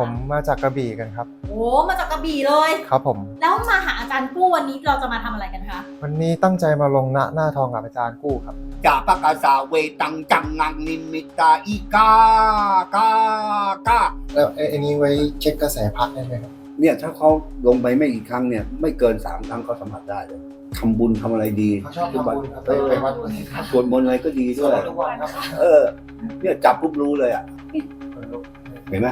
ผมมาจากกระบี่กันครับ โอ้ มาจากกระบี่เลย ครับผม แล้วมาหาอาจารย์กู้วันนี้เราจะมาทำอะไรกันคะ วันนี้ตั้งใจมาลงหน้าหน้าทองกับอาจารย์กู้ครับจาปะกาสาเวตังจังงังนิมิตาอีกากากาแล้วไอ้นี้ไว้เช็คกระแสพักได้ไหมครับ เนี่ยถ้าเขาลงไปไม่กี่ครั้งเนี่ยไม่เกินสามครั้งเขาสัมผัสได้เลยทำบุญทำอะไรดีเขาชอบทำบุญครับเออไปวัดวันนี้ครับสวดมนต์อะไรก็ดีด้วย ทุกวันครับ เออ เนี่ยจับปุ๊บรู้เลยอะเห็นไหม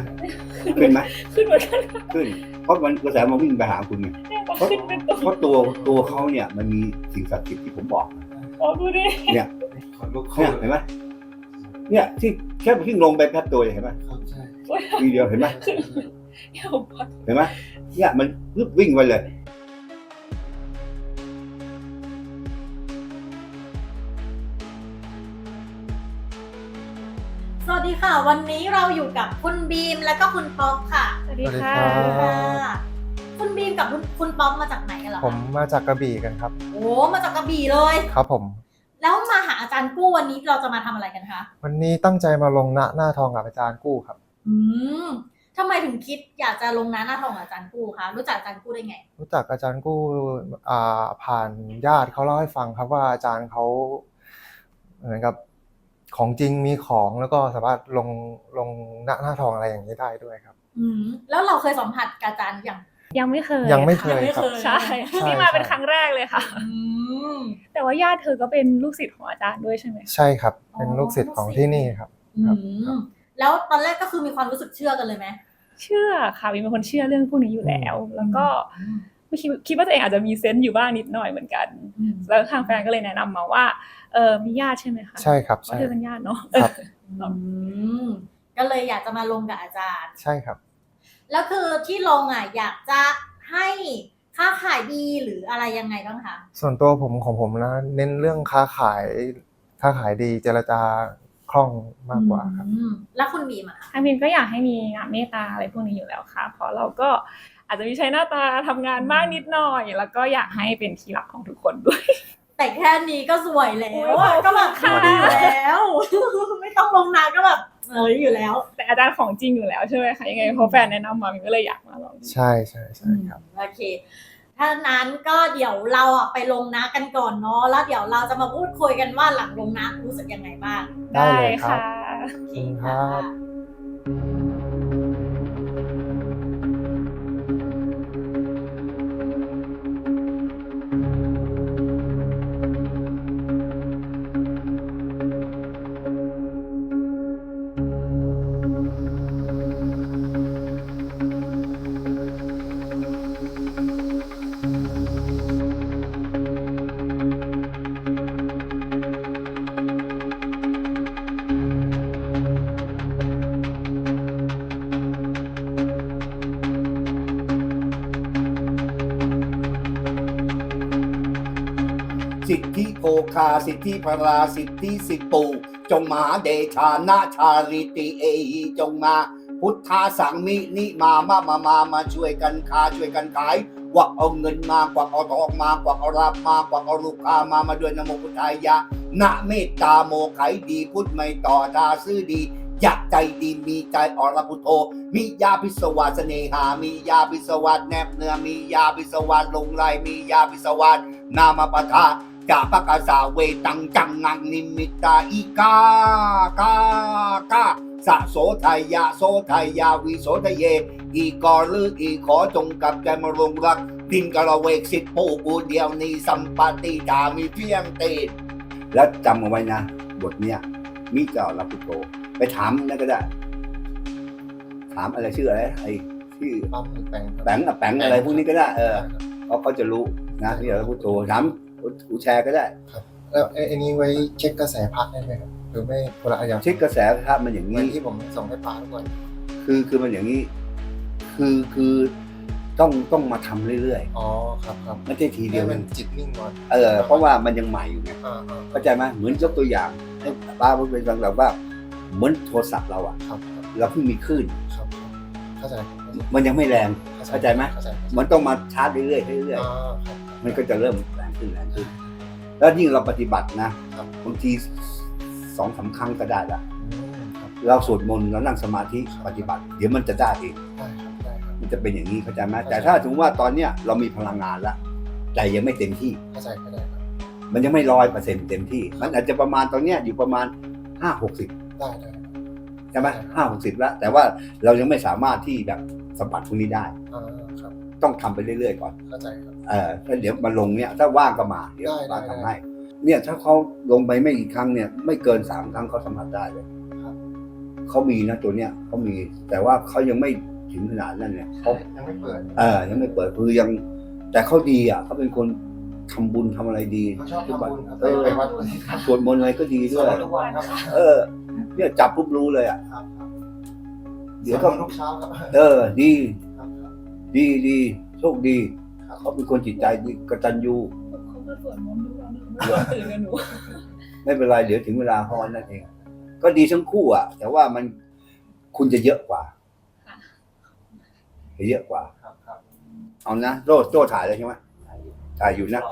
ขึ้นไหมขึ้นเหมือนกันขึ้น เพราะมันกระแสมันวิ่งไปหาคุณไงเนี่ยพอขึ้นเป็นตัวเพราะตัวตัวเขาเนี่ยมันมีสิ่งศักดิ์สิทธิ์ที่ผมบอกอ๋อดูดิเนี่ยขนลุกเนี่ยเห็นไหมเนี่ยที่แค่เพิ่งลงไปแป๊บตัวเห็นไหมครับใช่ทีเดียวเห็นไหมเดี๋ยวก่อนเห็นไหมเนี่ยมันรึบวิ่งไปเลย ค่ะ วันนี้เราอยู่กับคุณบีมและก็คุณป๊อปค่ะสวัสดีค่ะ สวัสดีครับค่ะคุณบีมกับคุณคุณป๊อปมาจากไหนกันเหรอผมคะมาจากกระบี่กันครับ โอ้มาจากกระบี่เลย ครับผม แล้วมาหาอาจารย์กู้วันนี้เราจะมาทำอะไรกันคะวันนี้ตั้งใจมาลงหน้าหน้าทองกับอาจารย์กู้ครับ อืมทำไมถึงคิดอยากจะลงน้าหน้าทองกับอาจารย์กู้คะรู้จักอาจารย์กู้ได้ไง รู้จักอาจารย์กู้อ่าผ่านญาติเขาเล่าให้ฟังครับว่าอาจารย์เขาเหมือนกับ ของจริงมีของแล้วก็สามารถลงลงหน้าหน้าทองอะไรอย่างนี้ได้ด้วยครับ อืมแล้วเราเคยสัมผัสกับอาจารย์อย่าง ยังไม่เคยยังไม่เคยังยไม่ครับเคยใช่ใช่ นี่มาเป็นใช่ครั้งแรกเลยค่ะ อืม แต่ว่าญาติเธอก็เป็นลูกศิษย์ของอาจารย์ด้วยใช่ไหมใช่ครับ เป็นอ๋อลูกศิษย์ของที่นี่ครับครับอืมแล้วตอนแรกก็คือมีความรู้สึกเชื่อกันเลยไหมเชื่อค่ะวินเป็นคนเชื่อเรื่องพวกนี้อยู่แล้ว แล้วก็ไม่ คิดคิดว่าตัวเองอาจจะมีเซนส์อยู่บ้างนิดหน่อยเหมือนกัน แล้วทางแฟนก็เลยแนะนำมาว่าเออมีญาติใช่ไหมคะใช่ครับว่าใช่เธอเป็นญาติเนาะครับอืมก็เลยอยากจะมาลงกับอาจารย์ ใช่ครับ แล้วคือที่ลงอะอยากจะให้ค้าขายดีหรืออะไรยังไงบ้างคะส่วนตัวผมของผมนะ เน้นเรื่องค้าขายค้าขายดีเจรจาคล่องมากกว่าครับอืมแล้วคุณบีมอะคะทางพิมก็อยากให้มีงานเมตตาอะไรพวกนี้อยู่แล้วค่ะเพราะเราก็ อาจจะมีใช้หน้าตาทำงานมากนิดหน่อย แล้วก็อยากให้เป็นที่รักของทุกคนด้วย แต่แค่นี้ก็สวยแล้วโอ้ยอะก็แบบขอบคุณดีค่ะอยู่แล้ว ไม่ต้องลงนาก็แบบเอออยู่แล้ว แต่อาจารย์ของจริงอยู่แล้วใช่ไหมคะยังไงพอแฟนแนะนำมามินก็เลยอยากมาลองดูใช่ใช่ใช่ครับ โอเค ถ้านั้นก็เดี๋ยวเราอะไปลงนากันก่อนเนาะแล้วเดี๋ยวเราจะมาพูดคุยกันว่าหลังลงนารู้สึกยังไงบ้างได้เลยครับค่ะโอเค ขอบคุณครัค่ะบ สิทธิโภคาสิทธิพราสิทธิสิปูจงมาเดชานาชาลิติเอหิจงมาพุทธาสังมินิมามามามามาช่วยกันค้าช่วยกันขายกวักเอาเงินมากวักเอาทองมากวักเอารับมากวักเอาลูกค้ามามาด้วยนโมพุทธายะนะเมตตาโมไขดีพุทธไม่ต่อทาซื้อดีอยากใจดีมีใจอรพุทโธมียาพิสวาสเสน่หา มียาพิสวัสแนบเนื้อมียาพิสวัสลงไหลมียาพิสวัสนามาปะทะ จาปะกาสาเวตังจังงังนิมิตาอีกากากาสะโสไทยะโสไทยาวิโสทะเย อีกอลืออีขอจงกับใจมรงรักดินกระเวกสิทธิปูกูเดียวนี้สัมปติดามีเพียงตีนแล้วจำเอาไว้นะ บทเนี้ยมิเจ้ารับพุโธไปถามนั่นก็ได้ ถามอะไรชื่ออะไรไอ้ชื่อแปงแปงอะไรพวกนี้ก็ได้ เออเขาเขาจะรู้นะที่เราพุโธถาม อูแชร์ก็ได้แล้วไอ้ไอ้นี้ไว้เช็คกระแสพักได้ไหมครับหรือไม่คนละอย่างเช็คกระแสครับมันอย่างเหมือนี้นที่ผมส่งให้ป้าทุกวันคือคือมันอย่างนี้ คือคือต้องต้องมาทำเรื่อยอ๋อครับครับๆไม่ใช่ทีเดีเดี๋ยยววมันจิตนิ่งก่อนเออ เพราะว่ามันยังใหม่อยู่ไงอ่าอ่าเข้าใจไหมเหมือนยกตัวอย่างให้ป้าพูดเป็นฟังเราว่า เหมือนโทรศัพท์เราอะครับครับเราเพิ่งมีคลื่นครับครับเข้าใจเข้าใจมันยังไม่แรงเข้าใจไหมเข้าใจมันต้องมาชาร์จเรื่อยๆเรื่อยอ่าครับๆมันก็จะเริ่มแรง ขึ้นแรงขึ้น แล้วยิ่งเราปฏิบัตินะครับบางทีสองสามครั้งก็ได้ละอืมครับเราสวดมนต์เรานั่งสมาธิปฏิบัติ เดี๋ยวมันจะได้เองได้ครับได้ครับมันจะเป็นอย่างนี้เข้าใจไหมแต่ถ้าสมมติว่าตอนเนี้ยเรามีพลังงานแล้วแต่ยังไม่เต็มที่เข้าใจเข้าใจครับมันยังไม่ร้อยเปอร์เซ็นต์เต็มที่ มันอาจจะประมาณตอนเนี้ยอยู่ประมาณห้าหกสิบได้ได้ครับใช่ไหมห้าหกสิบแล้วแต่ว่าเรายังไม่สามารถที่แบบสัมผัสพวกนี้ได้อ่าครับ ต้องทำไปเรื่อยๆก่อน เข้าใจครับ เออถ้าเดี๋ยวมาลงเนี่ย ถ้าว่างก็มา เดี๋ยวได้มาได้ทำให้ เนี่ยถ้าเขาลงไปไม่กี่ครั้งเนี่ย ไม่เกินสามครั้งเขาสัมผัสได้เลยครับ เขามีนะตัวเนี้ยเขามี แต่ว่าเขายังไม่ถึงขนาดนั้นเนี่ยเขายังไม่เปิดเออยังไม่เปิดคือยัง แต่เขาดีอะเขาเป็นคนทำบุญทำอะไรดีเขาชอบทำบุญครับเออไปวัดครับสวดมนต์อะไรก็ดีสด้ววดยมนต์ทุกวันครับเออ เนี่ยจับปุ๊บรู้เลยอะ ครับครับเดี๋ยวก็ สดมนต์ทุกเช้าครับ เออ ดีครับครับ ดีดีโชคดีครับเขาเป็นคนจิตใจดีกตัญญูเขาก็สวดมนต์ทุกวันเขาไม่ตื่นกับหนูไม่เป็นไรเดี๋ยวถึงเวลาเขาวันนั่นเอง ก็ดีทั้งคู่อะ แต่ว่ามันคุณจะเยอะกว่าค่ะจะเยอะกว่าครับครับเอานะโจโจถ่ายเลยใช่ไหมถ่ายอยู่นะ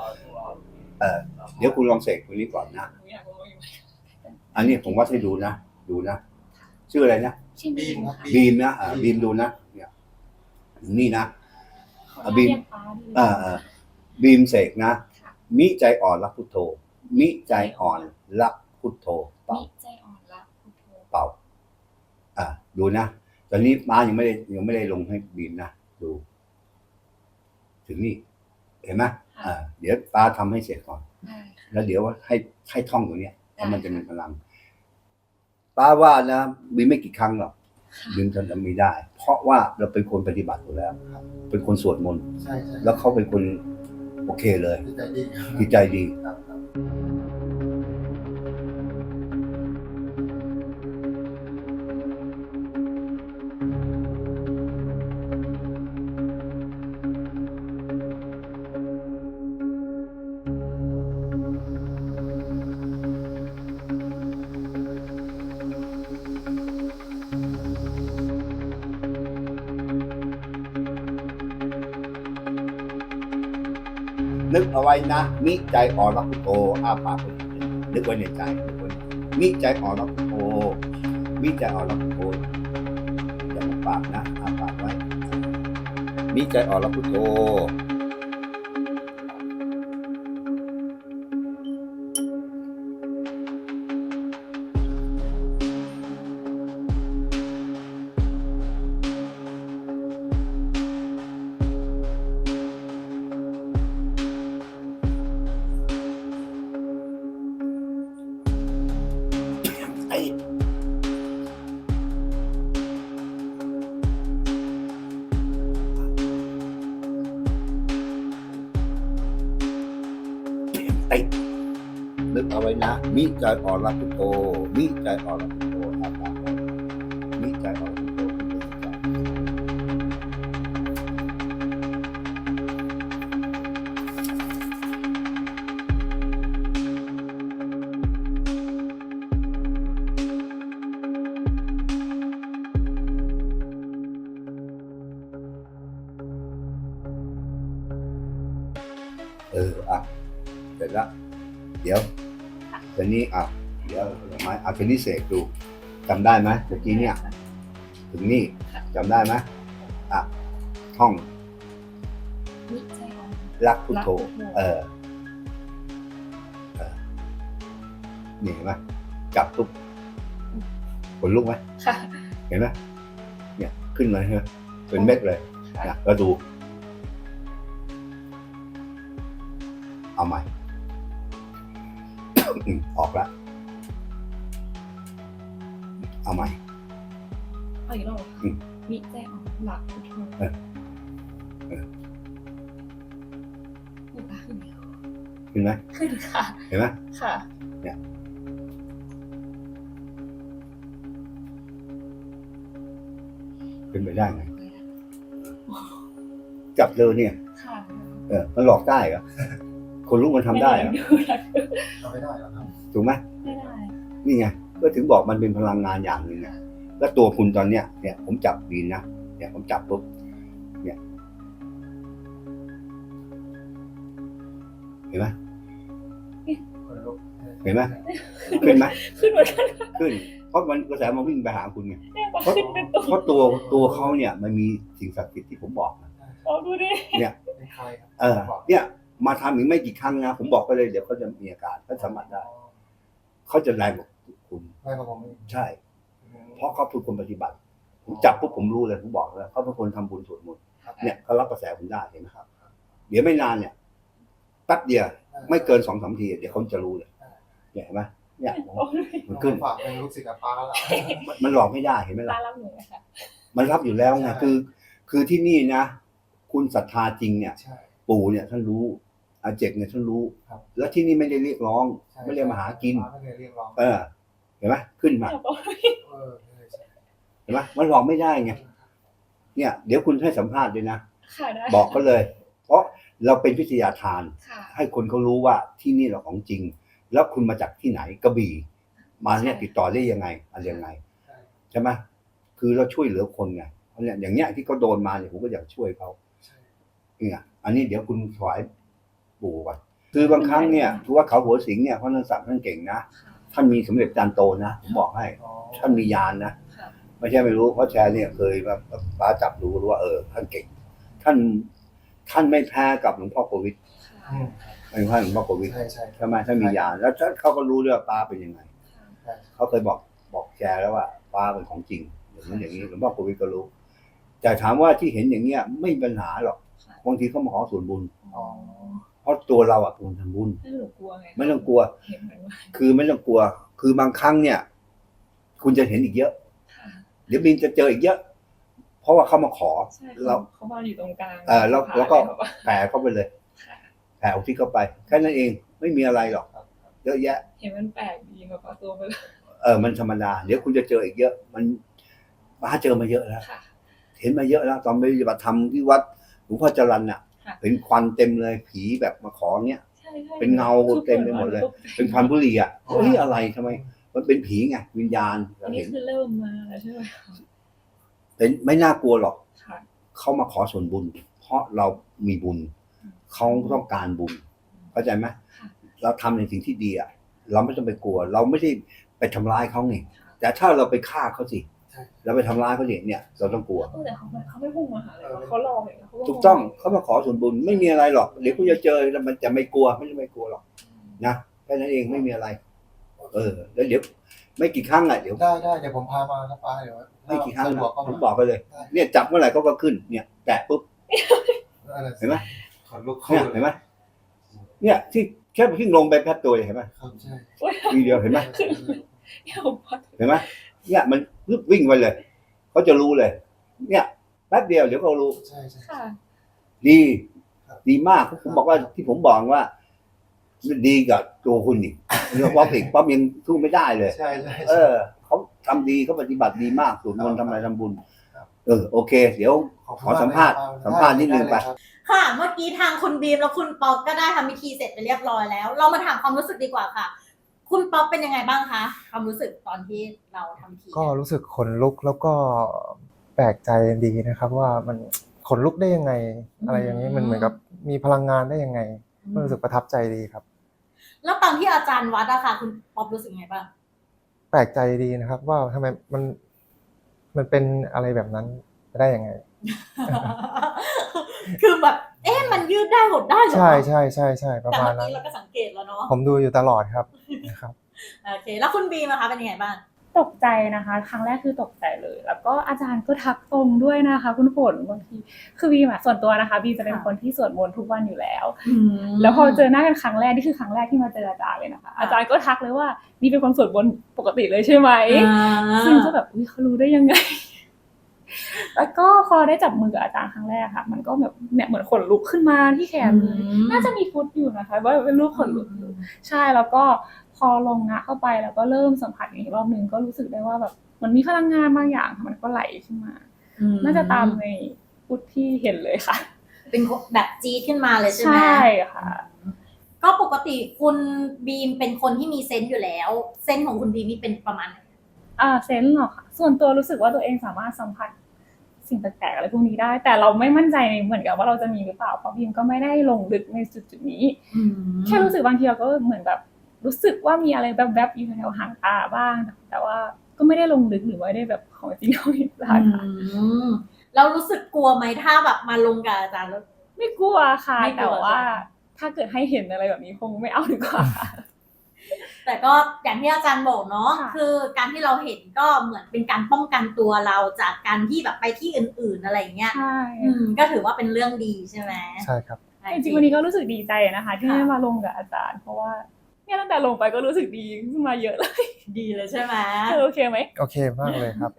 เออเดี๋ยวคุณลองเสกคนนี้ก่อนนะหนูอยากรู้อยู่อันนี้ผมว่าให้ดูนะดูนะชื่ออะไรนะชื่อบีมครับบีมนะอ่าบีมดูนะเนี่ยนี่นะอะบีมอ่าอ่าบีมเสกนะ มิใจอ่อนรักพุทโธ มิใจอ่อนรักพุทโธเป่ามิใจอ่อนละพุทโธเป่า อ่าดูนะตอนนี้ม้ายังไม่ได้ยังไม่ได้ลงให้บีมนะดู ถึงนี่ เห็นไหมอ่า เดี๋ยวป้าทำให้เสร็จก่อนได้ค่ะแล้วเดี๋ยวให้ให้ท่องตรงเนี้ยแล้วมันได้จะมีพลังป้าว่านะบีมไม่กี่ครั้งหรอก บีมจะมีได้ เพราะว่าเราเป็นคนปฏิบัติอยู่แล้วเป็นคนสวดมนต์ใช่ใช่แล้วเขาเป็นคนโอเคเลยที่ใจดีครับจิตใจดีครับ นึกเอาไว้นะ มิใจอ่อนรับพุทโธอาปากไปนึกไว้ในใจนึกไว้มิใจอ่อนรับพุทโธมิใจอ่อนรับพุทโธอย่ามาปากนะอาปากไว้มิใจอ่อนรับพุทโธ ไอ้นึกเอาไว้นะ มิใจอ่อนรักพุทโธมิใจอ่อนรักพุทโธอาปากไว้มิใจอ่อนรักพุทโธเอออะ ร็จแล้ว เดี๋ยวทีนี้อะเดี๋ยวดอกไม้เอาทีนี้เสกดูจำได้ไหมเมื่อกี้เนี่ย ถึงนี่จำได้ไหมอะท่องมิใจอ่อนรักพุทโธรักพุทโธ เออเออนี่เห็นไหมจับปุ๊บขนลุกไหมค่ะ เห็นไหมเนี่ยขึ้นมาใช่ไหมเป็นเม็ดเลยนะแล้วดู เอาใหม่ อืมออกละเอาใหม่เอาอีกรอบอืมมิใจอ่อนละพุทโธเออเออพูดละขึ้นไหมขึ้นไหมขึ้นค่ะ เห็นไหมค่ะเป็นไปได้ไงจับเจอเนี่ย ค่ะ เออมันหลอกได้เหรอ คนรู้มันทำได้เหรอทำไม่ได้หรอกครับถูกไหมไม่ได้ นี่ไงก็ถึงบอกมันเป็นพลังงานอย่างหนึ่งนะแล้วตัวคุณตอนเนี้ยเนี่ย ผมจับบีนนะเนี่ยผมจับปุ๊บเนี่ยเห็นไหมคนลุกเห็นไหมขึ้นไหมขึ้นเหมือนกันขึ้นเพราะมันกระแสมันวิ่งไปหาคุณไงเพราะเป็นตัวเพราะตัวตัวเขาเนี่ย มันมีสิ่งศักดิ์สิทธิ์ที่ผมบอกนะโอ้ดูดิเนใครครับเออเนี่ย มาทำอีกไม่กี่ครั้งนะผมบอกไปเลยเดี๋ยวเขาจะมีอาการเขาสามารถได้เขาจะแรงกว่าคุณไม่ครับผมไม่ใช่ เพราะเขาเป็นคนปฏิบัติ ผมจับปุ๊บผมรู้เลยผมบอกเลยเขาเป็นคนทำบุญสวดมนต์ครับเนี่ยเขารับกระแสผมได้เห็นไหมครับ เดี๋ยวไม่นานเนี่ยแป๊บเดียวไม่เกินสองสามที เดี๋ยวเขาจะรู้เลยเนี่ยเห็นไหมเนี่ยโอ้ดูดิมันขึ้นฝากเป็นลูกศิษย์กับป้าแล้วมันมันหลอกไม่ได้เห็นไหมตาล่ะรับหนูนะคะมันรับอยู่แล้วไงคือ คือที่นี่นะ คุณศรัทธาจริงเนี่ยใช่ปู่เนี่ยท่านรู้ อาเจกเนี่ยท่านรู้ ครับ แล้วที่นี่ไม่ได้เรียกร้อง ใช่ไม่ได้มาหากินป้าไม่ได้เรียกร้องเออ เห็นไหมขึ้นมาเนี่ยบอกเออใช่ใช่เห็นไหมมันหลอกไม่ได้ไง เนี่ย เดี๋ยวคุณให้สัมภาษณ์ด้วยนะ ค่ะได้บอกเขาเลย เพราะเราเป็นวิทยาทาน ค่ะให้คนเขารู้ว่าที่นี่เราของจริง แล้วคุณมาจากที่ไหนกระบี่ มาเนี่ยใช่ติดต่อได้ยังไงอะไรยังไงใช่ไหมคือเราช่วยเหลือคนไงเพราะเนี่ยอย่างเงี้ยที่เขาโดนมาเนี่ยผมก็อยากช่วยเขาใช่เนี่ยอันนี้เดี๋ยวคุณถวาย ปู่ก่อนคือบางครั้งเนี่ยถือว่าเขาหัวสิงเนี่ยเพราะนันสักท่านเก่งนะท่านมีสมเด็จจานโตนะผมบอกให้อ๋อท่านมียานนะค่ะไม่ใช่ไม่รู้เพราะแชร์เนี่ยเคยแบบฟ้าจับรู้รู้ว่าเออ ท่านเก่ง ท่านท่านไม่แพ้กับหลวงพ่อโควิดอืมไม่แพ้หลวงพ่อโควิดใช่ใช่ใช่ไหมท่านมียานแล้วท่านเขาก็รู้ด้วยว่าป้าเป็นยังไงใช่เขาเคยบอกบอกแชร์แล้วว่าป้าเป็นของจริงอย่างนั้นอย่างนี้หลวงพ่อโควิดก็รู้แต่ถามว่าที่เห็นอย่างเงี้ยไม่มีปัญหาหรอกบางทีเขามาขอส่วนบุญอ๋อ เพราะตัวเราอะควรทำบุญ ไม่หนูกลัวไงไม่ต้องกลัว เห็นไหมว่าคือไม่ต้องกลัว คือบางครั้งเนี่ย คุณจะเห็นอีกเยอะค่ะเดี๋ยวบินจะเจออีกเยอะ เพราะว่าเขามาขอ ใช่เรา เขามาอยู่ตรงกลางเออแล้วแล้วก็แบบว่าแผ่เข้าไปเลยค่ะแผ่อุทิศเข้าไป แค่นั้นเอง ไม่มีอะไรหรอกครับเยอะแยะ เห็นมันแปลกดีแบบว่าตัวมันเออ มันธรรมดา เดี๋ยวคุณจะเจออีกเยอะ มันป้าเจอมาเยอะแล้ว ค่ะ เห็นมาเยอะแล้ว ตอนไปปฏิบัติธรรมที่วัดหลวงพ่อจรันน่ะค่ะ เป็นควันเต็มเลยผีแบบมาขอเนี้ยใช่ใช่เป็นเงาเต็มไปหมดเลย เป็นควันบุหรี่อะเฮ้ยอะไรทำไม มันเป็นผีไงวิญญาณอันนี้เห็นคือเริ่มมาแล้วใช่ไหมเป็นไม่น่ากลัวหรอกค่ะเขามาขอส่วนบุญ เพราะเรามีบุญเขาต้องการบุญเข้าใจไหมค่ะเราทำในสิ่งที่ดีอะเราไม่ต้องไปกลัว เราไม่ได้ไปทำร้ายเขาไงแต่ถ้าเราไปฆ่าเขาสิ ใช่เราไปทำร้ายเขาเนี่ยเนี่ยเราต้องกลัวเออแต่เขาไม่เขาไม่พุ่งมาหาเลยเขารอเห็นเขาถูกต้องเขามาขอส่วนบุญไม่มีอะไรหรอกเดี๋ยวคุณจะเจอแล้วมันจะไม่กลัวไม่ได้ไม่กลัวหรอกนะแค่นั้นเองไม่มีอะไร เออ แล้วเดี๋ยว ไม่กี่ครั้งอะเดี๋ยวได้ได้เดี๋ยวผมพามาครับป้าเดี๋ยวไม่กี่ครั้งสะดวกก็ผมมาบอกไปเลย เนี่ยจับเมื่อไหร่เขาก็ขึ้นเนี่ยแตะปุ๊บ อะไรเห็นไหม ขอลุกเนี่ยขึ้นเห็นไหมเนี่ยที่แค่ที่ลงไปแป๊บตัวเห็นไหมครับใช่ ทีเดียวเห็นไหมเดี๋ยวพัดเห็นไหม เนี่ยมันรึบวิ่งไปเลยเขาจะรู้เลย เนี่ยแป๊บเดียวเดี๋ยวเขารู้ ใช่ใช่ ค่ะ ดี ครับ ดีมากผมบอกว่าที่ผมบอกว่า ดีกับตัวคุณอีกเรื่องป๊อปอีกป๊อปยังสู้ไม่ได้เลย ใช่ใช่เอใช่ อเขาทำดีเขาปฏิบัติดีมากสวดมนต์ครับทำอะไรทำบุญครับ เออโอเค เดี๋ยวบคุณขอสัมภาษณ์กเลยครับสัมภาษณ์นิดนึงเลยไป ครับ ค่ะ เมื่อกี้ทางคุณบีมและคุณป๊อกก็ได้ทำพิธีเสร็จไปเรียบร้อยแล้ว เรามาถามความรู้สึกดีกว่าค่ะ คุณป๊อกเป็นยังไงบ้างคะความรู้สึกตอนที่เราทำพิธีก็รู้สึกขนลุกแล้วก็แปลกใจดีนะครับ ว่ามันขนลุกได้ยังไง อะไรอย่างนี้มันเหมือนกับมีพลังงานได้ยังไงก็รู้สึกประทับใจดีครับ แล้วตอนที่อาจารย์วัดอะค่ะ คุณป๊อกรู้สึกยังไงบ้างแปลกใจดีนะครับ ว่าทำไมมันมันเป็นอะไรแบบนั้นไปได้ยังไง คือแบบ เอ๊ะมันยืดได้หดได้เหรอใช่ใช่ใช่ใช่ประแต่มาณเมื่อนั้น กี้เราก็สังเกตแล้วเนาะผมดูอยู่ตลอดครับนะครับ โอเค แล้วคุณบีมนะคะเป็นยังไงบ้าง ตกใจนะคะ ครั้งแรกคือตกใจเลย แล้วก็อาจารย์ก็ทักตรงด้วยนะคะ คุณฝนบางทีคือบีมอะส่วนตัวนะคะบีมจะเป็นค่ะ คนที่สวดมนต์ทุกวันอยู่แล้ว แล้วพอเจอหน้ากันครั้งแรกนี่คือครั้งแรกที่มาเจออาจารย์เลยนะคะ อาจารย์ก็ทักเลยว่านี่เป็นคนสวดมนต์ปกติเลยใช่ไหม ซึ่งก็แบบอุ้ยเขารู้ได้ยังไง แล้วก็พอได้จับมือกับอาจารย์ครั้งแรกค่ะ มันก็แบบเนี่ยเหมือนขนลุกขึ้นมาที่แขนเลยน่าจะมีฟุตอยู่นะคะว่าเป็นรูปขนลุกอยู่ใช่แล้วก็พอลงนะเข้าไปแล้วก็เริ่มสัมผัสอีกรอบหนึ่งก็รู้สึกได้ว่าแบบมันมีพลังงานบางอย่างค่ะมันก็ไหลขึ้นมา น่าจะตามในฟุตที่เห็นเลยค่ะ เป็นแบบจี๊ดขึ้นมาเลยใช่ไหมใช่ค่ะก็ปกติคุณบีมเป็นคนที่มีเซนต์อยู่แล้ว เซนต์ของคุณบีมนี่เป็นประมาณไหนอ่าเซนส์เหรอคะส่วนตัวรู้สึกว่าตัวเองสามารถสัมผัส สิ่งแปลกๆอะไรพวกนี้ได้ แต่เราไม่มั่นใจในเหมือนกับว่าเราจะมีหรือเปล่าเพราะพิมก็ไม่ได้ลงลึกในจุดจุดๆนี้แค่รู้สึกบางทีเราก็เหมือนแบบรู้สึกว่ามีอะไรแวบๆอยู่แถวๆหางตาบ้าง แต่ว่าก็ก็ไม่ได้ลงลึกหรือว่าได้แบบของจริงของอาจารย์ค่ะอืมเรารู้สึกกลัวไหมถ้าแบบมาลงกับอาจารย์แล้วไม่กลัวค่ะไม่กลัแต่วว่าใช่ไหมถ้าเกิดให้เห็นอะไรแบบนี้คงไม่เอาดีกว่าค่ะ แต่ก็อย่างที่อาจารย์บอกเนาะค่ะ คือการที่เราเห็นก็เหมือนเป็นการป้องกันตัวเราจากการที่แบบไปที่อื่นๆอะไรอย่างเงี้ย ใช่อืม ก็ถือว่าเป็นเรื่องดีใช่ไหมใช่ครับ จริงๆวันนี้ก็รู้สึกดีใจนะคะ ที่ค่ะได้มาลงกับอาจารย์ เพราะว่าเนี่ยตั้งแต่ลงไปก็รู้สึกดีขึ้นมาเยอะเลยดีเลยใช่ไหม เธอโอเคไหม โอเคมากเลยครับ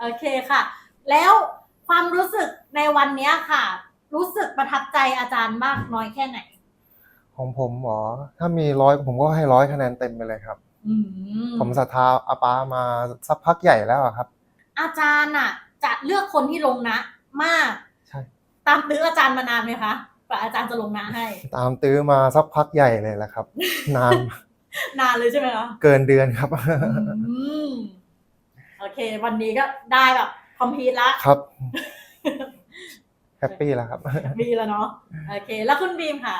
โอเคค่ะ แล้วความรู้สึกในวันเนี้ยค่ะ รู้สึกประทับใจอาจารย์มากน้อยแค่ไหน ของผมหมอถ้ามีร้อยผมก็ให้ร้อยคะแนนเต็มไปเลยครับ อืมผมศรัทธาอาปามาสักพักใหญ่แล้วอะครับ อาจารย์อะ จะเลือกคนที่ลงนะ มาก ใช่ ตามตื้ออาจารย์มานานไหมคะกว่าอาจารย์จะลงนะให้ ตามตื้อมาสักพักใหญ่เลยแหละครับ นาน นานเลยใช่ไหมคะ เกินเดือนครับ อืม โอเค วันนี้ก็ได้แบบคอมพลีทละ ครับ แฮปปี้แล้วครับมีแล้วเนาะ โอเค แล้วคุณบีมค่ะ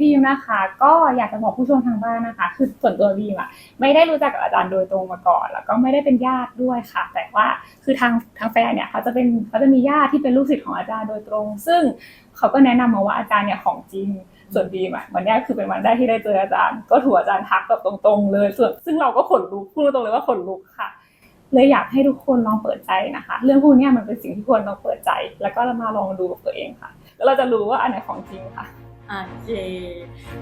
บีมนะคะ ก็อยากจะบอกผู้ชมทางบ้านนะคะ คือส่วนตัวบีมอะไม่ได้รู้จักกับอาจารย์โดยตรงมาก่อน แล้วก็ไม่ได้เป็นญาติด้วยค่ะ แต่ว่าคือทางทางแฟนเนี่ยเขาจะเป็นเขาจะมีญาติที่เป็นลูกศิษย์ของอาจารย์โดยตรง ซึ่งเขาก็แนะนำมาว่าอาจารย์เนี่ยของจริงส่วนบีมอะวันนี้คือเป็นวันแรกที่ได้เจออาจารย์ ก็ถูกอาจารย์ทักแบบตรงๆเลยส่วนซึ่งเราก็ขนลุกพูดตรงเลยว่าขนลุกค่ะ เลยอยากให้ทุกคนลองเปิดใจนะคะ เรื่องพวกนี้มันเป็นสิ่งที่ควรต้องเปิดใจ แล้วก็มาลองดูกับตัวเองค่ะ แล้วเราจะรู้ว่าอันไหนของจริงค่ะ โอเค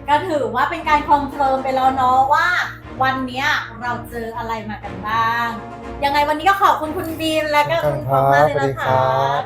ก็ถือว่าเป็นการคอนเฟิร์มไปแล้วเนาะว่า วันเนี้ยเราเจออะไรมากันบ้าง ยังไงวันนี้ก็ขอบคุณคุณบีมและก็คุณคป๊รัอปบมากเลยสวัสดีนะครัคะบ